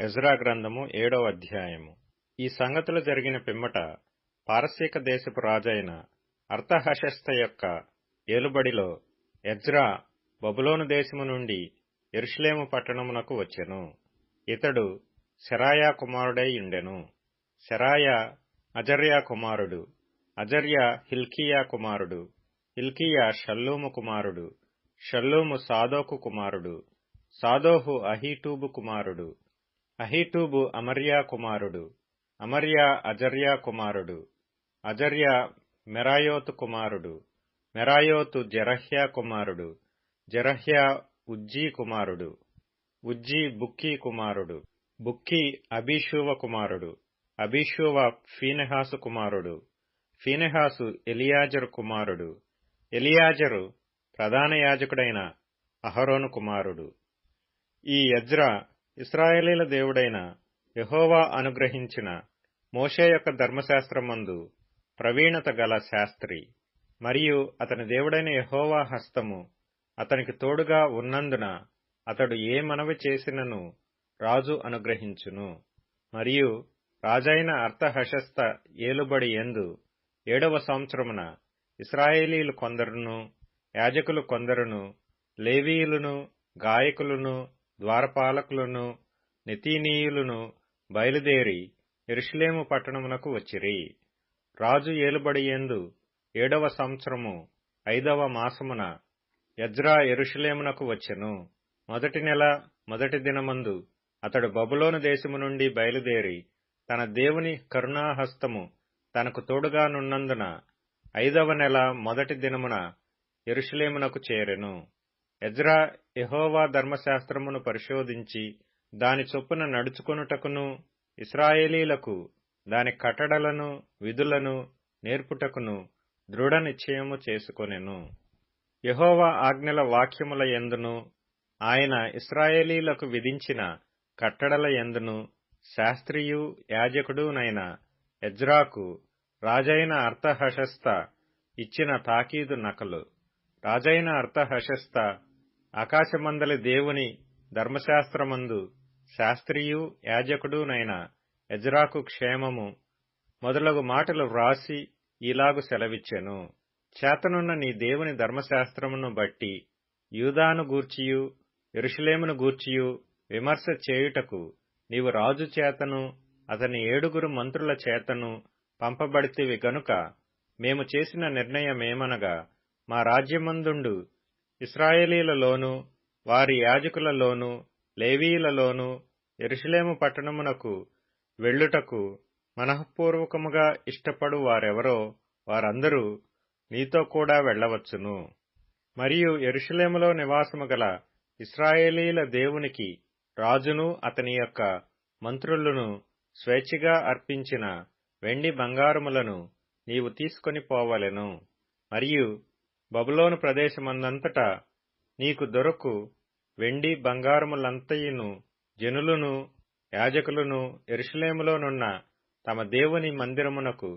Ezra గ్రంథము ఏడవ అధ్యాయము. ఈ సంగతులు జరిగిన పిమ్మట పారసీక దేశపు రాజైన అర్థహశస్త యొక్క ఏలుబడిలో ఎజ్రా బబులోను దేశము నుండి ఎరుషులేము పట్టణమునకు వచ్చెను. ఇతడు శరాయా కుమారుడై ఉండెను. శరాయా అజర్యా కుమారుడు అజర్యా హిల్కియా కుమారుడు హిల్కియా షల్లూము కుమారుడు షల్లూము సాదోకు కుమారుడు సాదోహు అహీటూబు కుమారుడు అహీటూబు అమర్యా కుమారుడు. అమర్యా అజర్యా కుమారుడు. అజర్యా మెరాయోతు కుమారుడు. మెరాయోతు జరహ్యా కుమారుడు. జరహ్యా ఉజ్జీ కుమారుడు. ఉజ్జీ బుక్కీ కుమారుడు. బుక్కీ అభిషూవ కుమారుడు. అభిషూవ ఫీనెహాసు కుమారుడు. ఫీనెహాసు ఎలియాజరు కుమారుడు. ఎలియాజరు ప్రధాన యాజకుడైన అహరోను కుమారుడు. ఈ యజ్రా ఇస్రాయేలీల దేవుడైన యహోవా అనుగ్రహించిన మోషే యొక్క ధర్మశాస్త్రమందు ప్రవీణత గల శాస్త్రి మరియు అతని దేవుడైన యహోవా హస్తము అతనికి తోడుగా ఉన్నందున అతడు ఏ మనవి చేసినను రాజు అనుగ్రహించును. మరియు రాజైన అర్థహశస్త ఏలుబడి ఎందు ఏడవ సంవత్సరమున ఇస్రాయేలీలు కొందరును యాజకులు కొందరును లేవీయులను గాయకులను ద్వారపాలకులను నితీనీయులను బయలుదేరి ఎరుషులేము పట్టణమునకు వచ్చిరి. రాజు ఏలుబడియందు ఏడవ సంవత్సరము ఐదవ మాసమున యజ్రా ఎరుషులేమునకు వచ్చెను. మొదటి నెల మొదటి దినమందు అతడు బబులోను దేశము నుండి బయలుదేరి తన దేవుని కరుణాహస్తము తనకు తోడుగానున్నందున ఐదవ నెల మొదటి దినమున ఎరుషులేమునకు చేరెను. ఎజ్రా యహోవా ధర్మశాస్త్రమును పరిశోధించి దాని చొప్పున నడుచుకొనుటకును ఇస్రాయేలీలకు దాని కట్టడలను విధులను నేర్పుటకును దృఢ నిశ్చయము చేసుకొనెను. యహోవా ఆజ్ఞల వాక్యముల ఎందును ఆయన ఇస్రాయేలీలకు విధించిన కట్టడల ఎందును శాస్త్రియు యాజకుడునైన ఎజ్రాకు రాజైన అర్థహశస్త ఇచ్చిన తాకీదు నకలు. రాజైన అర్థహశస్త ఆకాశమందలి దేవుని ధర్మశాస్త్రమందు శాస్త్రియు యాజకుడునైన ఎజ్రాకు క్షేమము మొదలగు మాటలు వ్రాసి ఇలాగు సెలవిచ్చెను. చేతనున్న నీ దేవుని ధర్మశాస్త్రమును బట్టి యూదాను గూర్చియు ఎరుషులేమును గూర్చియు విమర్శ చేయుటకు నీవు రాజు చేతను అతని ఏడుగురు మంత్రుల చేతను పంపబడితివి గనుక మేము చేసిన నిర్ణయమేమనగా మా రాజ్యమందుండు ఇస్రాయేలీలలోనూ వారి యాజకులలోను లేవీయులలోనూ ఎరుషులేము పట్టణమునకు వెళ్ళుటకు మనఃపూర్వకముగా ఇష్టపడు వారెవరో వారందరూ నీతో కూడా వెళ్ళవచ్చును మరియు ఎరుషులేములో నివాసము గల ఇస్రాయేలీల దేవునికి రాజును అతని యొక్క మంత్రులను స్వేచ్ఛగా అర్పించిన వెండి బంగారములను నీవు తీసుకొని పోవలెను. మరియు బబులోను ప్రదేశమందంతటా నీకు దొరకు వెండి బంగారములంతయును జనులను యాజకులను ఎరుషులేములోనున్న తమ దేవుని మందిరమునకు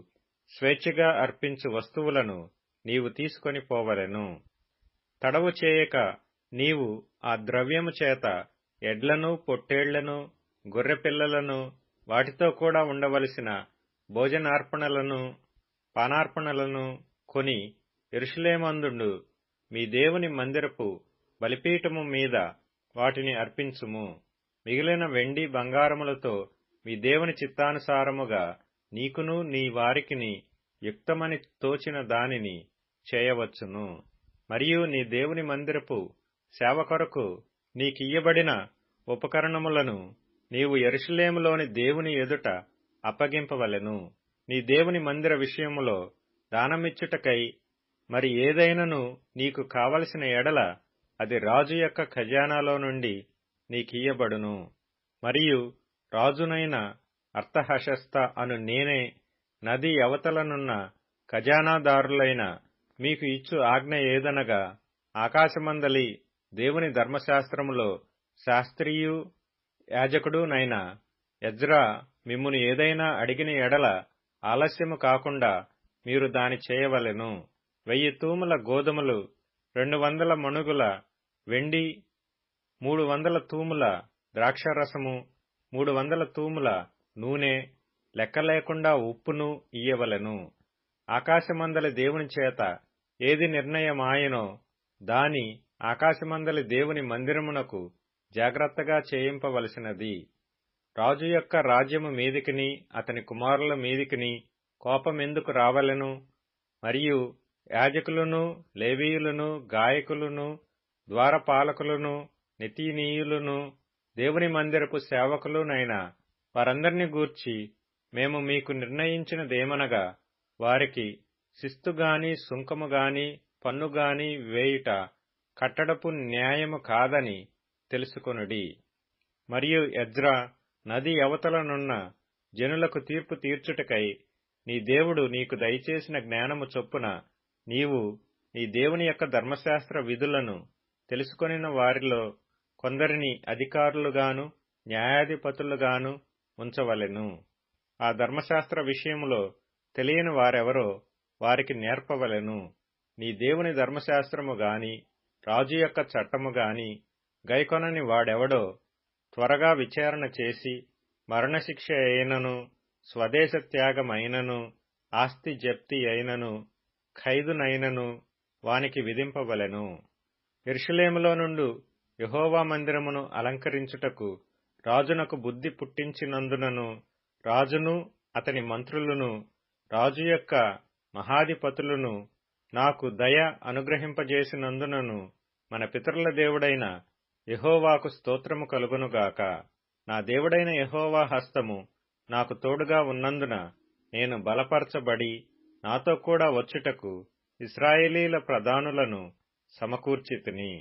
స్వేచ్ఛగా అర్పించు వస్తువులను నీవు తీసుకొని పోవలెను. తడవు చేయక నీవు ఆ ద్రవ్యము చేత ఎడ్లను పొట్టేళ్ళను గొర్రెపిల్లలను వాటితో కూడా ఉండవలసిన భోజనార్పణలను పానార్పణలను కొని ఎరుషులేమందుండు. మీ దేవుని మందిరపు బలిపీఠము మీద వాటిని అర్పించుము. మిగిలిన వెండి బంగారములతో మీ దేవుని చిత్తానుసారముగా నీకును నీ వారికిని యుక్తమని తోచిన దానిని చేయవచ్చును. మరియు నీ దేవుని మందిరపు సేవ కొరకు నీకియ్యబడిన ఉపకరణములను నీవు ఎరుషులేములోని దేవుని ఎదుట అప్పగింపవలెను. నీ దేవుని మందిర విషయములో దానమిచ్చుటకై మరి ఏదైనను నీకు కావలసిన ఎడల అది రాజు యొక్క ఖజానాలో నుండి నీకియ్యబడును. మరియు రాజునైన అర్థహశస్త అను నేనే నది అవతలనున్న ఖజానాదారులైన మీకు ఇచ్చు ఆజ్ఞ ఏదనగా ఆకాశమందలి దేవుని ధర్మశాస్త్రములో శాస్త్రియు యాజకుడునైన ఎజ్రా మిమ్మును ఏదైనా అడిగిన ఎడల ఆలస్యము కాకుండా మీరు దాని చేయవలెను. వెయ్యి తూముల గోధుమలు రెండు వందల మణుగుల వెండి మూడు వందల తూముల ద్రాక్షారసము మూడు వందల తూముల నూనె లెక్కలేకుండా ఉప్పును ఇయ్యవలెను. ఆకాశమందలి దేవుని చేత ఏది నిర్ణయమాయనో దాని ఆకాశమందలి దేవుని మందిరమునకు జాగ్రత్తగా చేయింపవలసినది. రాజు యొక్క రాజ్యము మీదికిని అతని కుమారుల మీదికిని కోపమెందుకు రావలెను? మరియు యాజకులను లేవీయులను గాయకులను ద్వారపాలకులను నితీనీయులను దేవుని మందిరపు సేవకులునైన వారందరిని గూర్చి మేము మీకు నిర్ణయించినదేమనగా వారికి శిస్తుగాని సుంకముగాని పన్నుగాని వేయుట కట్టడపు న్యాయము కాదని తెలుసుకొనుడి. మరియు ఎజ్రా నది అవతలనున్న జనులకు తీర్పు తీర్చుటకై నీ దేవుడు నీకు దయచేసిన జ్ఞానము చొప్పున నీవు నీ దేవుని యొక్క ధర్మశాస్త్ర విధులను తెలుసుకొనిన వారిలో కొందరిని అధికారులుగాను న్యాయాధిపతులుగాను ఉంచవలెను. ఆ ధర్మశాస్త్ర విషయములో తెలియని వారెవరో వారికి నేర్పవలెను. నీ దేవుని ధర్మశాస్త్రము గాని రాజు యొక్క చట్టము గాని గైకొనని వాడెవడో త్వరగా విచారణ చేసి మరణశిక్ష అయినను స్వదేశ త్యాగమైనను ఆస్తి జప్తి అయినను ఖైదునైనను వానికి విధింపవలెను. ఎరుషులేములో నుండు యహోవా మందిరమును అలంకరించుటకు రాజునకు బుద్ధి పుట్టించినందునను రాజును అతని మంత్రులను రాజు యొక్క మహాధిపతులను నాకు దయ అనుగ్రహింపజేసినందునను మన పితరుల దేవుడైన యహోవాకు స్తోత్రము కలుగునుగాక నా దేవుడైన యహోవా హస్తము నాకు తోడుగా ఉన్నందున నేను బలపరచబడి నాతో కూడా వచ్చుటకు ఇస్రాయేలీల ప్రధానులను సమకూర్చితిని